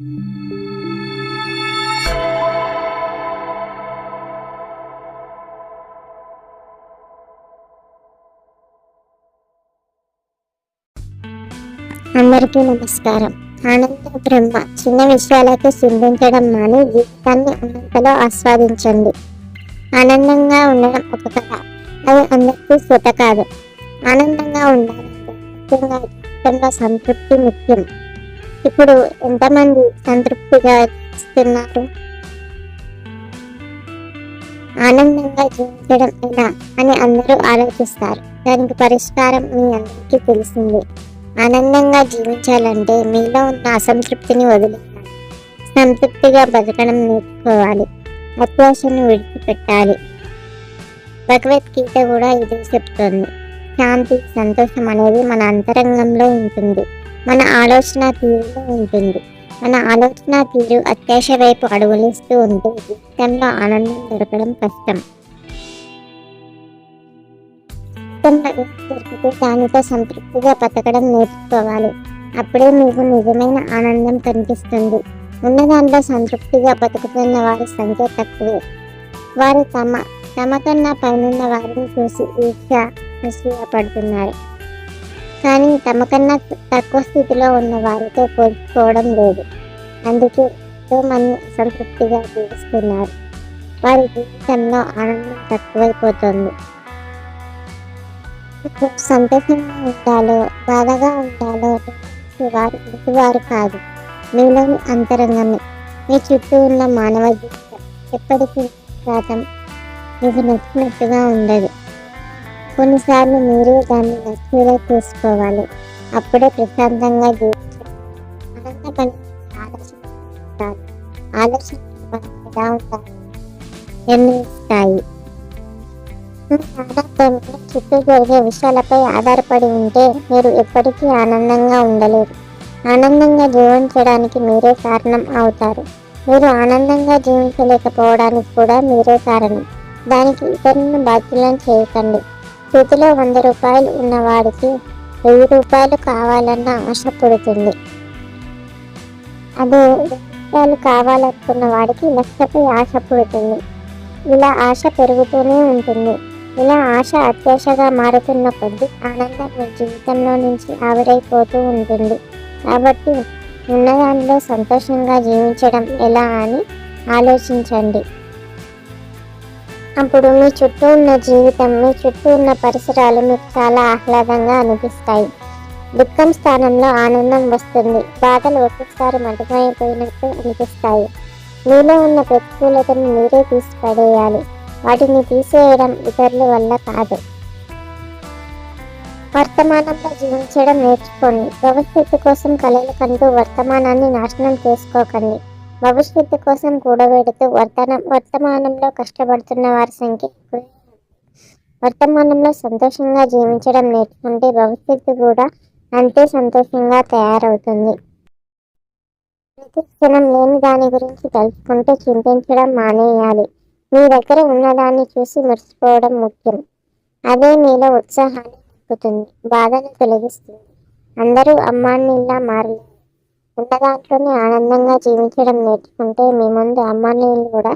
అందరికీ నమస్కారం. ఆనంద బ్రహ్మ చిన్న విషయాలకు చింతించడం మాని జీవితాన్ని అనంతలో ఆస్వాదించండి. ఆనందంగా ఉండడం ఒక కథ. అది అందరికీ సుత కాదు ఆనందంగా ఉండాలంటే ముఖ్యంగా సంతృప్తి ముఖ్యం. ఇప్పుడు ఎంతమంది సంతృప్తిగా జీవిస్తున్నారు? ఆనందంగా జీవించడం ఎలా అని అందరూ ఆలోచిస్తారు. దానికి పరిష్కారం మీ అందరికీ తెలిసింది. ఆనందంగా జీవించాలంటే మీలో ఉన్న అసంతృప్తిని వదిలేయాలి. సంతృప్తిగా బతకడం నేర్చుకోవాలి. అత్యాశను విడిచిపెట్టాలి. భగవద్గీత కూడా ఇదే చెప్తోంది. శాంతి సంతోషం అనేది మన అంతరంగంలో ఉంటుంది. మన ఆలోచన తీరులో ఉంటుంది. మన ఆలోచన తీరు అత్యాశ వైపు అడుగులేస్తూ ఉంటే జీవితంలో ఆనందం దొరకడం కష్టం. జీవితంలో దొరికితే దానితో సంతృప్తిగా బతకడం నేర్చుకోవాలి. అప్పుడే మీకు నిజమైన ఆనందం కనిపిస్తుంది. ఉన్న దాంట్లో సంతృప్తిగా బతుకుతున్న వారి సంఖ్య తక్కువే. వారు తమ తమకన్నా పైనున్న వారిని చూసి ఈర్ష్య అసూయ పడుతున్నారు కానీ తమకన్నా తక్కువ స్థితిలో ఉన్న వారితో పోల్చుకోవడం లేదు. అందుకే ఎంతో మంది సంతృప్తిగా జీవిస్తున్నారు. వారి జీవితంలో ఆనందం తక్కువైపోతుంది. ఇప్పుడు సంతోషంగా ఉండాలో బాధగా ఉండాలో వారు వారు కాదు. మీలోని అంతరంగమే. మీ చుట్టూ ఉన్న మానవ జీవితం ఎప్పటికీ శాతం మీకు నచ్చినట్టుగా ఉండదు. కొన్నిసార్లు మీరే దాన్ని నచ్చేలా చూసుకోవాలి. అప్పుడే ప్రశాంతంగా జీవించాలి ఆలోచన ఆలోచన ఎలా ఉండాలి? నిర్ణయిస్తాయి చుట్టూ జరిగే విషయాలపై ఆధారపడి ఉంటే మీరు ఎప్పటికీ ఆనందంగా ఉండలేరు. ఆనందంగా జీవించడానికి మీరే కారణం అవుతారు. మీరు ఆనందంగా జీవించలేకపోవడానికి కూడా మీరే కారణం. దానికి ఇతరులను బాధ్యులను చేయకండి. చేతిలో వంద రూపాయలు ఉన్నవాడికి వెయ్యి రూపాయలు కావాలన్న ఆశ పుడుతుంది. అదే రూపాయలు కావాలనుకున్న వాడికి లక్షపై ఆశ పుడుతుంది. ఇలా ఆశ పెరుగుతూనే ఉంటుంది. ఇలా ఆశ అత్యాశగా మారుతున్న కొద్దీ ఆనందం మీ జీవితంలో నుంచి ఆవిరైపోతూ ఉంటుంది. కాబట్టి ఉన్నదానిలో సంతోషంగా జీవించడం ఎలా అని ఆలోచించండి. అప్పుడు మీ చుట్టూ ఉన్న జీవితం మీ చుట్టూ ఉన్న పరిసరాలు మీకు చాలా ఆహ్లాదంగా అనిపిస్తాయి. దుఃఖం స్థానంలో ఆనందం వస్తుంది. బాధలు ఒక్కొక్కసారి మటుమైపోయినట్టు అనిపిస్తాయి. మీలో ఉన్న ప్రతికూలతను మీరే తీసిపడేయాలి. వాటిని తీసేయడం ఇతరుల వల్ల కాదు. వర్తమానంలో జీవించడం నేర్చుకోండి. భవిష్యత్తు కోసం కలలు కంటూ వర్తమానాన్ని నాశనం చేసుకోకండి. భవిష్యత్తు కోసం కూడబెడుతూ వర్తనం వర్తమానంలో కష్టపడుతున్న వారి సంఖ్య వర్తమానంలో సంతోషంగా జీవించడం నేర్చుకుంటే భవిష్యత్తు కూడా అంతే సంతోషంగా తయారవుతుంది. ప్రతి క్షణం లేని దాని గురించి తెలుసుకుంటే చింతించడం మానేయాలి. మీ దగ్గర ఉన్నదాన్ని చూసి మర్చిపోవడం ముఖ్యం. అదే మీలో ఉత్సాహాన్ని నింపుతుంది బాధను తొలగిస్తుంది. అందరూ అమ్మానిలా మారలేదు ఉన్న దాంట్లోనే ఆనందంగా జీవించడం నేర్చుకుంటే మీ ముందు అమ్మానీయులు కూడా